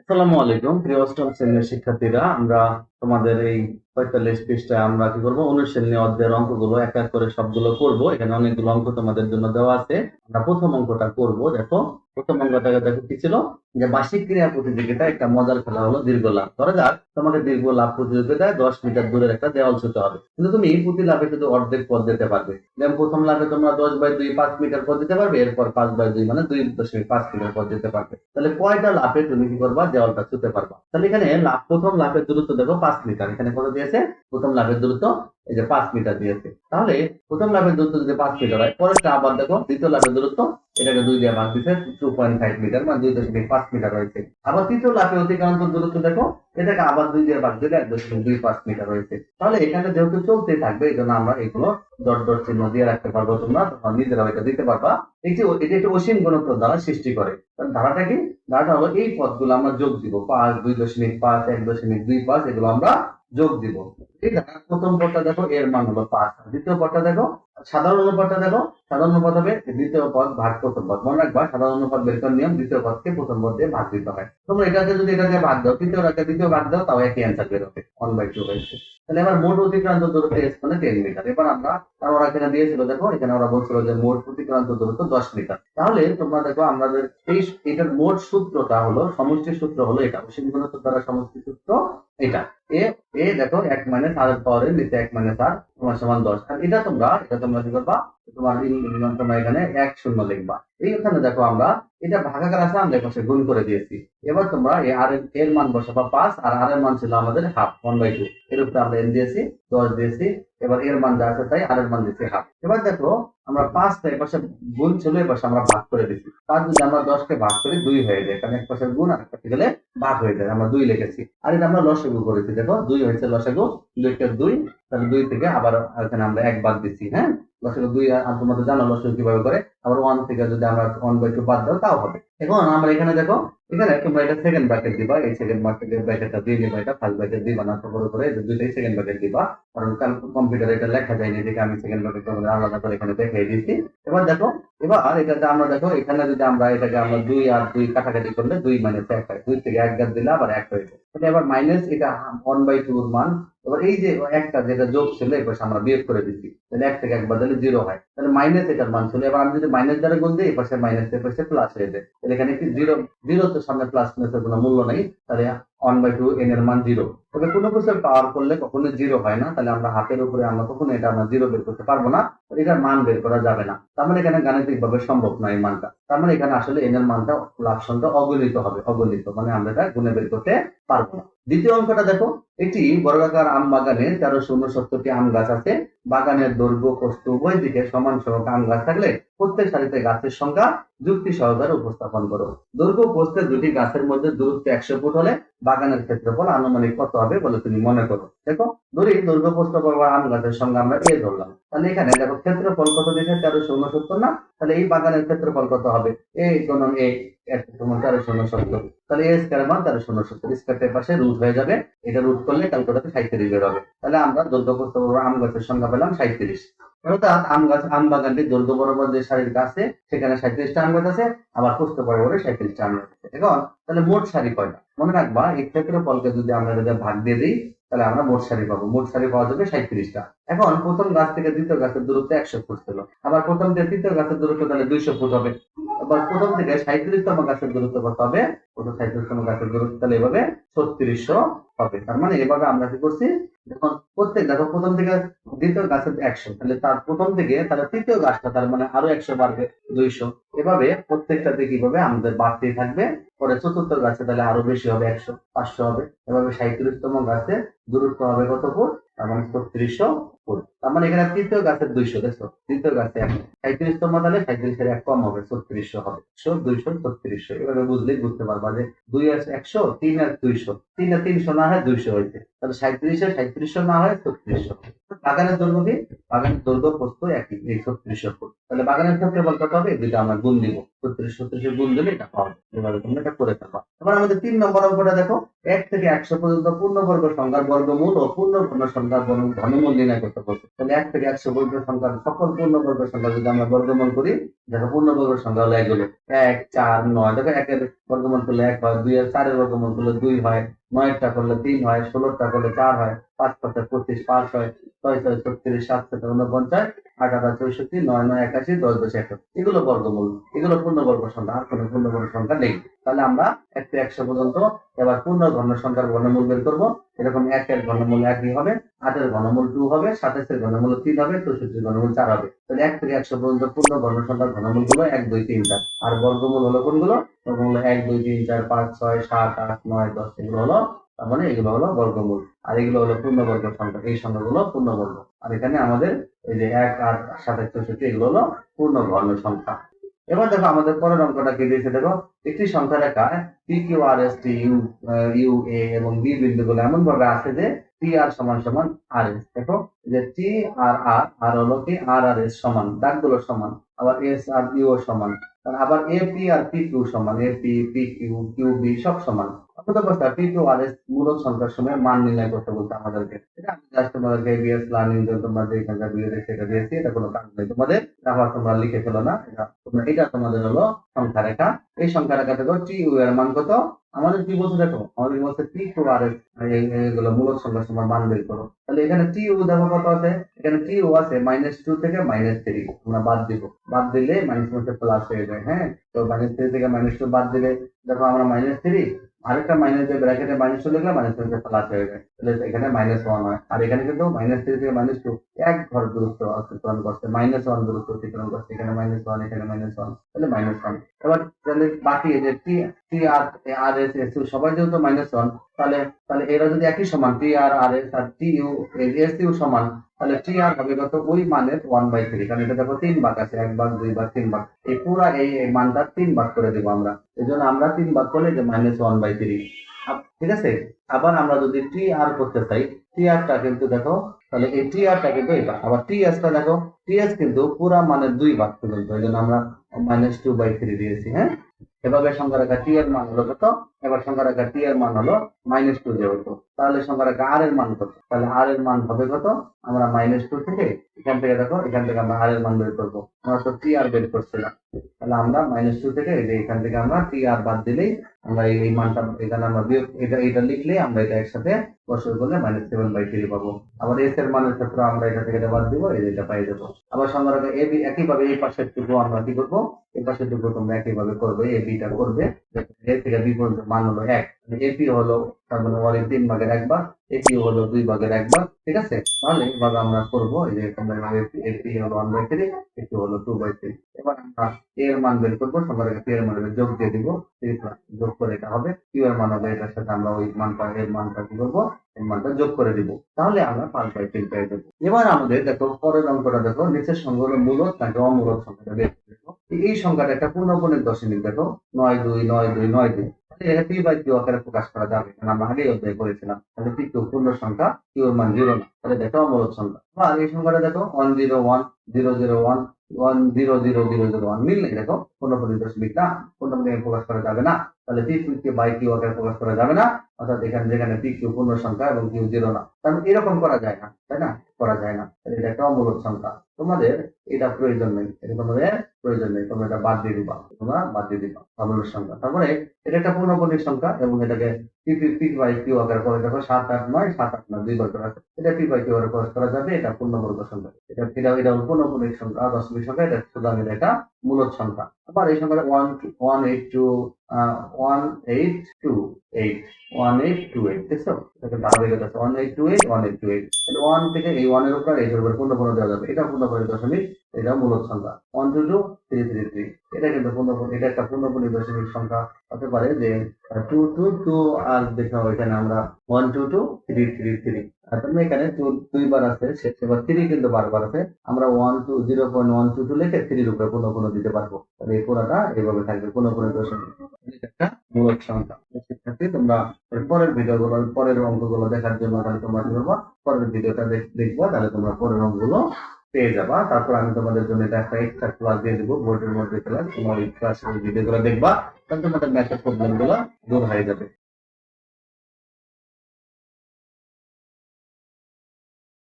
আসসালামু আলাইকুম প্রিয় অষ্টম শ্রেণির শিক্ষার্থীরা। আমরা তোমাদের এই পঁয়তাল্লিশ পৃষ্ঠায় আমরা কি করব? অনুশ্রেণী অধ্যায়ের অঙ্কগুলো এক এক করে সবগুলো করব। এখানে অনেকগুলো অঙ্ক তোমাদের জন্য দেওয়া আছে। আমরা প্রথম অঙ্কটা করব, দেখো। প্রথম অঙ্কটাকে দেখো কি ছিল? যে বার্ষিক ক্রিয়া প্রতিযোগিতা একটা মজার খেলা হলো দীর্ঘ লাভ ধরা যাক তোমাকে দীর্ঘ লাভ প্রতিযোগিতায় দশ মিটার দূরের একটা দেওয়াল ছুতে হবে। কিন্তু তুমি প্রতি লাভে শুধু অর্ধেক পথ দিতে পারবে। যেমন প্রথম লাভে তোমরা দশ বাই দুই পাঁচ মিটার পথ দিতে পারবে, এরপর পাঁচ বাই দুই মানে দুই দশমিক পাঁচ মিটার পথ দিতে পারবে। তাহলে কয়টা লাভে তুমি কি করবা? দেওয়ালটা ছুতে পারবা। তাহলে এখানে লাভ, প্রথম লাভের দূরত্ব দেখো পাঁচ মিটার। এখানে কত দিয়েছে? প্রথম লাভের দূরত্ব, এই যে পাঁচ মিটার দিয়েছে। তাহলে প্রথম লাভের দূরত্ব যদি পাঁচ মিটার হয়, পরেরটা আবার দেখো, দ্বিতীয় লাভের দূরত্ব এটাকে দুই দিয়ে ভাগ দিচ্ছে টু পয়েন্ট ফাইভ মিটার মানে দুই দশমিক পাঁচ মিটার রয়েছে আবার তৃতীয় লাফে অতিক্রান্ত দূরত্ব দেখো, এটাকে আবার দুই দিয়ে ভাগ দিলে এক দশমিক দুই পাঁচ মিটার রয়েছে তাহলে এখানে যেহেতু চলতে থাকবে এই জন্য আমরা এগুলো ডট ডট চিহ্ন দিয়ে রাখতে পারব তোমরা তোমরা নিজেরা এটা দিতে পারবা। এটি এটি একটি অসীম ঘনত্ব দ্বারা সৃষ্টি করে ধারাটা কি? ধারাটা হলো এই পদগুলো আমরা যোগ দিব, পাঁচ, দুই দশমিক পাঁচ, এক দশমিক দুই পাঁচ, এগুলো আমরা যোগ দিব। এই ধারার প্রথম পদটা দেখো, এর মান হলো পাঁচ। দ্বিতীয় পদটা দেখো সাধারণ অনুপাতটা দেখো, সাধারণ অনুপাত হবে দ্বিতীয় পদ ভাগ প্রথম পদ। মনে রাখবা, সাধারণ অনুপাত বের করার নিয়ম দ্বিতীয় পদকে প্রথম পদ দিয়ে ভাগ দিতে হয়। তোমরা এটাকে যদি এটাকে ভাগ দাও, তৃতীয় রাখে দ্বিতীয় ভাগ দাও, তাও একই অ্যান্সার বের হবে। ওয়ান বাই টু তাহলে এবার মোট অতিক্রান্ত দূরত্ব এস মানে টেন মিটার এবার আমরা আর ওরা এখানে দিয়েছিল, দেখো, এখানে ওরা বলছিল যে মোট অতিক্রান্ত দূরত্ব দশ মিটার তাহলে তোমরা দেখো, আমাদের এই এটার মোট সূত্রটা হলো সমষ্টি সূত্র হলো এটা। ঘনত্ব দ্বারা সমষ্টি সূত্র এটা। এ এ দেখো এক মাইনাস আর পাওয়ারের নিচে এক মাইনাস আর তোমার সমান দশ। আর এটা তোমরা এটা তোমরা কি করবা? তোমার তোমরা এখানে এক শূন্য লিখবা। এইখানে দেখো আমরা, এটা ভাগাকার আছে আমরা পাশে গুণ করে দিয়েছি। এবার তোমরা আর এর- মান বসাবা পাঁচ, আর আর মান ছিল আমাদের হাফ ওয়ান বাই টু এর আমরা এন দিয়েছি, দশ দিয়েছি, এবার এর মান যা আছে তাই আর এর মান দিয়েছি হাফ। এবার দেখো, আমরা পাঁচটা এর পাশে গুণ ছিল এর পাশে আমরা ভাগ করে দিচ্ছি পাঁচ যদি আমরা দশকে ভাগ করি, দুই হয়ে যায়। কারণ এক পাশে গুণ, আর এক গেলে ভাগ হয়ে যায়। আমরা দুই লিখেছি। আর এটা আমরা লসাগু করেছি। দেখো, দুই হয়েছে লসাগু দুইটা দুই তাহলে দুই থেকে আবার এখানে আমরা এক বাদ দিচ্ছি হ্যাঁ? লসাগু দুই, আর তোমাদের জানো লসাগু কীভাবে করে? আবার ওয়ান থেকে যদি আমরা ওয়ান বাই টু বাদ দাও, তাও হবে। এখন আমরা এখানে দেখো, এখানে তোমরা এটা সেকেন্ড ব্র্যাকেট দিবা, এই সেকেন্ড ব্র্যাকেটের ব্র্যাকেটটা দিয়ে নিবা, এটা ফার্স্ট ব্র্যাকেট দিবা, না তারপরে করে এই দুইটাই সেকেন্ড ব্র্যাকেট দিবা, কারণ কাল কম্পিউটারে এটা লেখা যায়নি দেখে আমি সেকেন্ড ব্র্যাকেট তোমাদের আলাদা করে এখানে দেখিয়ে দিয়েছি এবার দেখো, এবার এটাতে আমরা দেখো, এখানে যদি আমরা এটাকে আমরা দুই আর দুই কাটাকাটি করলে দুই মাইনাস এক হয়, দুই থেকে এক গাছ দিলে আবার এক হয়ে যায়। এবার মাইনাস এটা ওয়ান বাই টু মান, এবার এই যে একটা যেটা যোগ ছিল এবার আমরা বিয়োগ করে দিচ্ছি। তাহলে এক থেকে একবার তাহলে জিরো হয়। তাহলে মাইনাস এটার মান ছিল এবার আমি যদি মাইনাস দ্বারা গুণ দিই এপাশে পাশে মাইনাস এপাশে পাশে প্লাস হয়ে যায়। তাহলে এখানে কি জিরো জিরো তো সামনে প্লাস মাইনাসের কোনো মূল্য নেই। তাহলে ওয়ান বাই টু এন এর মান জিরো তবে কোনো কিছু পাওয়ার করলে কখনো জিরো হয় না। তাহলে আমরা হাতের উপরে আমরা কখনো এটা আমরা জিরো বের করতে পারব না। এটার মান বের করা যাবে না। তার মানে এখানে গাণিতিক ভাবে সম্ভব নয় এই মানটা। তার মানে এখানে আসলে এন এর মানটা লাভসনটা অগণিত হবে। অগণিত মানে আমরা এটা গুণে বের করতে পারব না। দ্বিতীয় অঙ্কটা দেখো। একটি বর্গাকার আম বাগানে তেরোশো উনসত্তরটি আম গাছ আছে। বাগানের দৈর্ঘ্য প্রস্থ উভয় দিকে সমান সংখ্যক আম গাছ থাকলে প্রত্যেক সারিতে গাছের সংখ্যা যুক্তি সহকারে উপস্থাপন করো। দৈর্ঘ্য প্রস্থের দুটি গাছের মধ্যে দূরত্ব একশো ফুট হলে বাগানের ক্ষেত্রফল আনুমানিক কত? হবে বলে তুমি মনে করো। দেখো, ধরি দৈর্ঘ্য প্রস্থ বরাবর আম গাছের সঙ্গে আমরা এ ধরলাম। তাহলে এখানে দেখো, ক্ষেত্রফল কত দেখে তেরোশো উনসত্তর না? তাহলে এই বাগানের ক্ষেত্রফল কত হবে? এ কোন এ তেরোশো উনসত্তর তাহলে এ স্কোয়ার মান তেরোশো উনসত্তর স্কোয়ারের পাশে রুট হয়ে যাবে। এটা রুট করলে ক্যালকুলেটারে সাঁত্রিশ বের হবে। তাহলে আমরা দৈর্ঘ্য প্রস্থ আম গাছের সংখ্যা পেলাম সাঁত্রিশ অর্থাৎ আম গাছ, আম বাগানটি দৈর্ঘ্য বরাবর যে সারির গাছে সেখানে সাঁত্রিশটা আম গাছ আছে, আবার প্রস্থ বরাবরে সাঁত্রিশটা আম গাছ আছে। এখন তাহলে মোট সারি কয়টা? মনে রাখবা, এক চক্র ফলকে যদি আমরা ভাগ দিয়ে দিই তাহলে আমরা মোট সারি পাবো। মোট সারি পাওয়া যাবে সাঁত্রিশটা এখন প্রথম গাছ থেকে দ্বিতীয় গাছের দূরত্ব একশো ফুট ছিল। আবার প্রথম থেকে তৃতীয় গাছের দূরত্ব তাহলে দুইশো ফুট হবে। আবার প্রথম থেকে সাঁত্রিশতম গাছের দূরত্ব কত হবে? প্রথম সাঁত্রিশতম গাছের দূরত্ব তাহলে এভাবে ছত্রিশশো হবে। তার মানে এভাবে আমরা কি করছি? যখন প্রত্যেক দেখো, প্রথম থেকে দ্বিতীয় গাছের একশো। তাহলে তার প্রথম থেকে তাহলে তৃতীয় গাছটা তার মানে আরও একশো বাড়বে দুইশো। এভাবে প্রত্যেকটা প্রত্যেকটাতে কীভাবে আমাদের বাড়তেই থাকবে। পরে চতুর্থ গাছে তাহলে আরও বেশি হবে, একশো, পাঁচশো হবে। এভাবে সাঁত্রিশতম গাছে দূরত্ব হবে কত ফুট? তার মানে ছত্রিশশো। তার মানে এখানে তৃতীয় গাছের দুইশো, দেখছ? তৃতীয় গাছে সাঁত্রিশতম তাহলে সাঁত্রিশের এক কম হবে, ছত্রিশশো হবে। একশো, দুইশো, ছত্রিশশো, এভাবে বুঝলেই বুঝতে পারবা যে দুই আছে একশো, তিন আর দুইশো। তিন আর তিনশো না হয় দুইশো তাহলে সাঁত্রিশে সাঁত্রিশশো না হয় ছত্রিশশো। বাগানের বাগানের একই, এই ছত্রিশশো ফুট। তাহলে বাগানের হবে দুইটা আমরা গুণ দিব ছত্রিশ গুণ দিলে এটা পাওয়া এভাবে তোমরা এটা করে ফেলবা এবার আমাদের তিন নম্বর অঙ্কটা দেখো। এক থেকে একশো পর্যন্ত পূর্ণবর্গ সংখ্যার বর্গমূল ও পূর্ণবর্গ সংখ্যার বর্গ- ঘনমূল নির্ণয় করতে তাহলে এক থেকে একশো বৈধ সংখ্যার সকল পূর্ণবর্গ সংখ্যা যদি আমরা বর্গমন করি, দেখো পূর্ণবর্গ সংখ্যা হলো এগুলো এক, চার, নয়। দেখো একের বর্গমূল করলে এক হয়, দুই এর চারের বর্গমূল করলে দুই হয়। নয়টা করলে তিন হয়, ষোলোটা করলে চার হয়, পাঁচ পাঁচটা পঁচিশ, পাঁচ হয়, ছয় ছয় ছত্রিশ, সাত সাত উনপঞ্চাশ আট আট চৌষট্টি, নয় নয় একাশি, দশ দশ একাশি এগুলো বর্গমূল, এগুলো পূর্ণবর্গ সংখ্যা, আর কোনো পূর্ণবর্গ সংখ্যা নেই। তাহলে আমরা এক থেকে একশো পর্যন্ত, এবার পূর্ণ ঘন সংখ্যার ঘনমূল বের করব। এরকম একের ঘনমূল একই হবে, আটের ঘনমূল টু হবে, সাতাশের ঘনমূল তিন হবে, চৌষট্টির ঘনমূল চার হবে। তাহলে এক থেকে একশো পর্যন্ত পূর্ণ ঘন সংখ্যার ঘনমূলগুলো এক, দুই, তিন, চার। আর বর্গমূল হলো কোনগুলো? বর্গমূল এক, দুই, তিন, চার, পাঁচ, ছয়, সাত, আট, নয়, দশ, এগুলো হলো তার মানে এগুলো হলো বর্গমূল। আর এগুলো হলো পূর্ণবর্গ সংখ্যা। এই সংখ্যাগুলো পূর্ণবর্গ। আর এখানে আমাদের এই যে এক, আট, সাতাশ, চৌষট্টি, এগুলো হলো পূর্ণ ঘন সংখ্যা। এবার দেখো আমাদের পরের অঙ্কটা কি দিয়েছে দেখো? একটি সংখ্যা রেখায় P Q R S T U U A এবং বি বিন্দুগুলো এমন ভাবে আছে যে টি আর সমান সমান আর এস দেখো, যে টি আর আর আর হলো কি আর আর এস সমান, দাগগুলো সমান, আবার এস আর ইউ সমান। আবার এ পি আর পি কিউ সমান। A P P Q Q B সব সমান। পি কিউ আর এস মূলক সংখ্যার সময় মান নির্ণয় করতে বলতে আমাদেরকে। এটা আমি জাস্ট এবিএস লার্নিং দিয়েছি, এটা কোনো কাজ তোমাদের। তোমরা লিখে ফেলো না। তোমরা এটা তোমাদের হলো সংখ্যা রেখা। এই সংখ্যা রেখা থেকে টি ইউ এর মান কত? আমাদের কি বলছে দেখো, আমাদের বলছে টি টু আর এস মূলক সংখ্যার সময় মান বের করো। তাহলে এখানে টি ইউ দেখো কত আছে? এখানে টি ইউ আছে মাইনাস টু থেকে মাইনাস থ্রি আমরা বাদ দিব। বাদ দিলে মাইনাস প্লাস হয়ে যায়। হ্যাঁ? তো মাইনাস থ্রি থেকে মাইনাস টু বাদ দিলে, দেখো আমরা মাইনাস থ্রি আরেকটা মাইনাস দিয়ে ব্র্যাকেটে মাইনাস টু লিখলে মাইনাস টু প্লাস হয়ে যায়। তাহলে এখানে মাইনাস ওয়ান হয়। আর এখানে কিন্তু মাইনাস থ্রি থেকে মাইনাস টু এক ঘর দূরত্ব অতিক্রম করছে। মাইনাস ওয়ান দূরত্ব অতিক্রম করছে। এখানে মাইনাস ওয়ান এখানে মাইনাস ওয়ান তাহলে মাইনাস ওয়ান এবার তাহলে বাকি যে টি সবাই যেহেতু মাইনাস ওয়ান তাহলে তাহলে এরা যদি একই সমান টি আর আর এস আর টি ইউ এস ইউ সমান, তাহলে টি আর হবে কত? ওই মানের ওয়ান বাই থ্রি কারণ এটা দেখো তিন ভাগ আছে, এক ভাগ, দুই ভাগ, তিন ভাগ। এই এই মানটা তিন ভাগ করে দেবো আমরা। এই জন্য আমরা তিন ভাগ করলে যে মাইনাস ওয়ান বাই থ্রি ঠিক আছে? আবার আমরা যদি টি আর করতে চাই টি আরটা কিন্তু দেখো, তাহলে এই টি আরটা কিন্তু এটা। আবার টি এসটা দেখো টি এস কিন্তু পুরা মানের দুই ভাগ পর্যন্ত। এই জন্য আমরা মাইনাস টু বাই থ্রি দিয়েছি হ্যাঁ? এভাবে সংখ্যা রাখা টি এর মান হলো কত? এবার সংখ্যা রাখা টি এর মান হলো মাইনাস টু যেহেতু তাহলে সংখ্যা রেখা আর এর মান কত তাহলে আর এর মান হবে কত? আমরা মাইনাস টু থেকে এখান থেকে দেখো, এখান থেকে আমরা আর এর মান বের করব। আমরা তো টি আর বের করছিলাম। তাহলে আমরা মাইনাস টু থেকে এই যে এখান থেকে আমরা টি আর বাদ দিলেই আমরা এই মানটা, এখানে আমরা এটা এটা লিখলে আমরা এটা একসাথে বছর করলে মাইনাস সেভেন বাই থ্রি পাবো। আবার এস এর মানের ক্ষেত্রে আমরা এটা থেকে এটা বাদ দিব, এই এটা পাই যাব। আবার সংখ্যা রেখা এ বি একইভাবে এই পাশের টুকু আমরা কি করব? এই পাশের টুকু তোমরা একইভাবে করবে এ বিটা করবে। এ থেকে বি পর্যন্ত মান হলো এক। এপি হলো তার মানে ওয়ারের তিন ভাগের এক ভাগ এপি হলো দুই ভাগের এক ভাগ ঠিক আছে? তাহলে এভাবে আমরা করব এই যে এপি হলো ওয়ান বাই থ্রি এপি হলো টু বাই থ্রি এবার আমরা এ এর মান বের করব, সবার আগে এর মান যোগ দিয়ে দিব যোগ করে এটা হবে। কিউ এর মান হবে এটার সাথে আমরা ওই মানটা এর মানটা কি করব? এই মানটা যোগ করে দিব। তাহলে আমরা পাঁচ বাই তিন পেয়ে যাব এবার আমাদের দেখো, পরের অঙ্কটা দেখো, নিচের সংখ্যা মূলত নাকি অমূলত সংখ্যাটা বের এই সংখ্যাটা একটা পূর্ণবণিক দশমিক দেখো, নয় দুই নয় দুই নয় দুই। প্রকাশ করা যাবে পূর্ণ সংখ্যা কিউ এর মান জিরো না। তাহলে দেখো অমূলত সংখ্যা। আর এই সংখ্যাটা দেখো one zero one zero zero one one zero zero zero zero one মিল দেখো? পূর্ণবণিক দশমিক না পূর্ণবণিক প্রকাশ করা যাবে না। তাহলে কিউ বাই কিউ আকারে প্রকাশ করা যাবে না। অর্থাৎ এখানে যেখানে পি পূর্ণ সংখ্যা এবং কিউ জিরো না। তাহলে এরকম করা যায় না, তাই না? করা যায় না। এটা একটা অমূলত সংখ্যা। তোমাদের এটা প্রয়োজন নেই। এটা তোমাদের প্রয়োজন নেই। তোমরা এটা বাদ দিয়ে দিবা। তোমরা বাদ দিয়ে দিবা। অমূলত সংখ্যা। তারপরে এটা একটা পূর্ণবণিক সংখ্যা এবং এটাকে P P P by Q আকারে করে দেখো, সাত আট নয়, সাত আট নয়, দুই বর্গ আছে। এটা পি বাই কিউ আকারে প্রকাশ করা যাবে। এটা পূর্ণবর্গ সংখ্যা। এটা এটা এটা পূর্ণবণিক সংখ্যা, দশমিক সংখ্যা। এটা সুতরাং এটা একটা মূলত সংখ্যা। আবার এই সংখ্যাটা one one eight two one eight two eight one eight two eight দেখছ এটা ধারাবাহিকতা আছে one eight two eight one eight two eight one থেকে এই ওয়ানের উপর এই উপর পূর্ণ পূর্ণ দেওয়া যাবে। এটা পূর্ণ পূর্ণ দশমিক এটা মূলত সংখ্যা। One two two three three three এটা কিন্তু পূর্ণ এটা একটা পূর্ণপূর্ণ দশমিক সংখ্যা। হতে পারে যে টু টু টু, আর দেখো, এখানে আমরা one two two three three three এখানে টু, দুইবার আছে এবার থ্রি কিন্তু বারবার আছে। আমরা one two zero point one two two লিখে থ্রির উপরে কোনো কোনো দিতে পারব। তাহলে এই পুরাটা এইভাবে থাকবে কোনো কোনো দশমিক একটা মূলত সংখ্যা। শিক্ষার্থী তোমরা পরের ভিডিও গুলো পরের অঙ্কগুলো দেখার জন্য তাহলে তোমরা পরের ভিডিওটা দেখব, তাহলে তোমরা পরের অঙ্কগুলো পেয়ে যাবা। তারপর আমি তোমাদের জন্য এটা একটা এক্সট্রা ক্লাস দিয়ে দেবো। বোর্ডের মধ্যে ক্লাস তোমার এই ক্লাসের ভিডিওগুলো দেখবা, তাহলে তোমাদের ম্যাথের প্রবলেমগুলো দূর হয়ে যাবে।